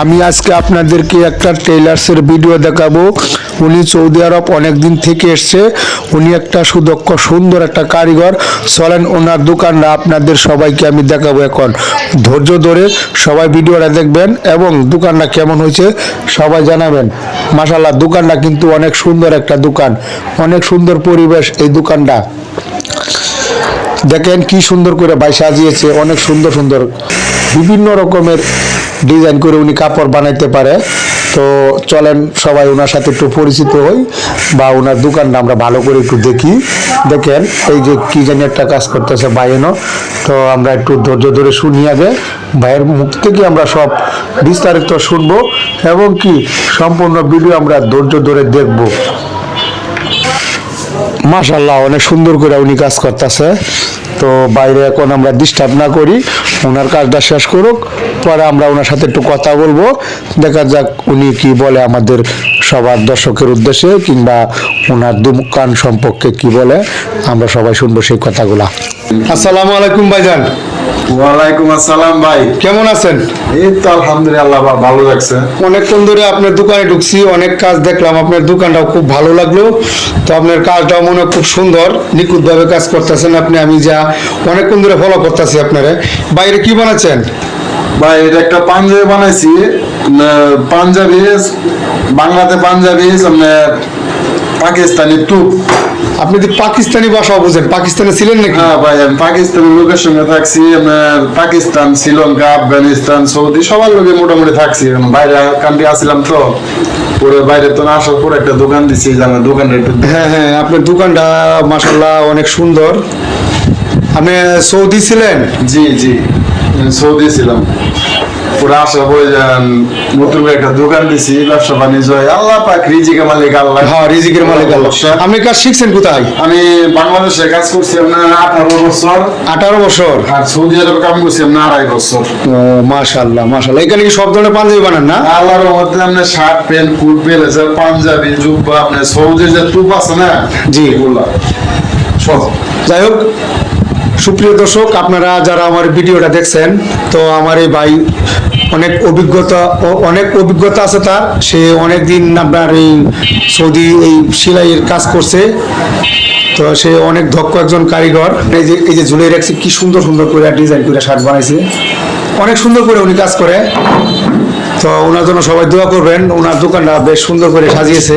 আমি আজকে আপনাদেরকে একটা টেইলার্সের ভিডিও দেখাবো। উনি সৌদি আরব অনেক দিন থেকে এসছে। উনি একটা সুদক্ষ, সুন্দর একটা কারিগর। চলেন ওনার দোকানটা আপনাদের সবাইকে আমি দেখাবো এখন। ধৈর্য ধরে সবাই ভিডিওটা দেখবেন এবং দোকানটা কেমন হয়েছে সবাই জানাবেন। মাসাল্লাহ দোকানটা কিন্তু অনেক সুন্দর একটা দোকান। অনেক সুন্দর পরিবেশ এই দোকানটা। দেখেন কি সুন্দর করে ভাই সাজিয়েছে, অনেক সুন্দর সুন্দর। বিভিন্ন রকমের ডিজাইন করে উনি কাপড় বানাইতে পারে। তো চলেন সবাই ওনার সাথে একটু পরিচিত হই বা ওনার দোকানটা আমরা ভালো করে একটু দেখি। দেখেন, এই যে কি জানি একটা কাজ করতেছে ভাইয়েনও তো আমরা একটু ধৈর্য ধরে শুনি আগে। ভাইয়ের মুখ থেকে আমরা সব বিস্তারিত শুনব এবং কি সম্পূর্ণ ভিডিও আমরা ধৈর্য ধরে দেখব। মাশাল্লাহ অনেক সুন্দর করে উনি কাজ করতেছে। তো বাইরে এখন আমরা ডিস্টার্ব না করি ওনার কাজটা শেষ করুক, পরে আমরা ওনার সাথে একটু কথা বলব। দেখা যাক উনি কি বলে আমাদের সবার দর্শকের উদ্দেশ্যে, কিংবা ওনার দোকান সম্পর্কে কি বলে, আমরা সবাই শুনব সেই কথাগুলা। আসসালামু আলাইকুম ভাইজান। ওয়ালাইকুম আসসালাম ভাই। কেমন আছেন? এই তো আলহামদুলিল্লাহ ভালো লাগছে অনেকক্ষণ ধরে আপনার দোকানে ঢুকছি অনেক কাজ দেখলাম আপনার দোকানটাও খুব ভালো লাগল। তো আপনার কাজটাও মনে খুব সুন্দর নিখুঁতভাবে কাজ করতেছেন আপনি আমি যা অনেকক্ষণ ধরে ফলো করতেছি আপনারা। বাইরে কি বানাচ্ছেন? ভাই এটা একটা পাঞ্জাবি বানাইছি। পাঞ্জাবি বাংলাতে পাঞ্জাবি আপনার পাকিস্তানি টুপ। আপনি তো পাকিস্তানি ভাষাও বুঝেন। পাকিস্তানে ছিলেন নাকি? হ্যাঁ ভাই আমি পাকিস্তানি লোকের সঙ্গে থাকছি পাকিস্তান শ্রীলঙ্কা আফগানিস্তান সৌদি সবার লোকে মোটামুটি থাকছি। এখন বাইরে কান্ট্রি আসছিলাম তো পুরো বাইরে তো না আসার পর একটা দোকান দিচ্ছি যে আমার দোকানটা একটু হ্যাঁ হ্যাঁ আপনার দোকানটা মাসাল্লাহ অনেক সুন্দর। আপনি সৌদি ছিলেন? জি জি সৌদি ছিলাম। পুরো যান নতুন একটা দোকান দিছি ব্যবসা বাণিজ্য। আল্লাহ পাক রিজিকের মালিক আল্লাহ। হ্যাঁ রিজিকের মালিক আল্লাহ। আপনি কাজ শিখছেন কোথায়? আমি বাংলাদেশে কাজ করছি আপনার আঠারো বছর। আঠারো বছর? আর সৌদি আরবে কাম করছি আপনার আড়াই বছর। ও মাশাল্লাহ মাশাল্লাহ এখানে কি সব ধরনের পাঞ্জাবি বানান না? আল্লাহর মধ্যে আপনার shirt pant coat blazer panjabi জুব্বা আপনার সৌদির যে টুপ আছে না জি। এগুলা। সব। যাই হোক সুপ্রিয় দর্শক আপনারা যারা আমার ভিডিওটা দেখছেন তো আমার এই ভাই অনেক অভিজ্ঞতা অনেক অভিজ্ঞতা আছে তার। সে অনেক দিন আপনার এই সৌদি, এই সেলাইয়ের কাজ করছে। তো সে অনেক দক্ষ একজন কারিগর। এই যে এই যে ঝুলে রাখছে, কি সুন্দর সুন্দর করে ডিজাইন করে শার্ট বানাইছে। অনেক সুন্দর করে উনি কাজ করে। তো ওনার জন্য সবাই দোয়া করবেন, ওনার দোকানটা বেশ সুন্দর করে সাজিয়েছে।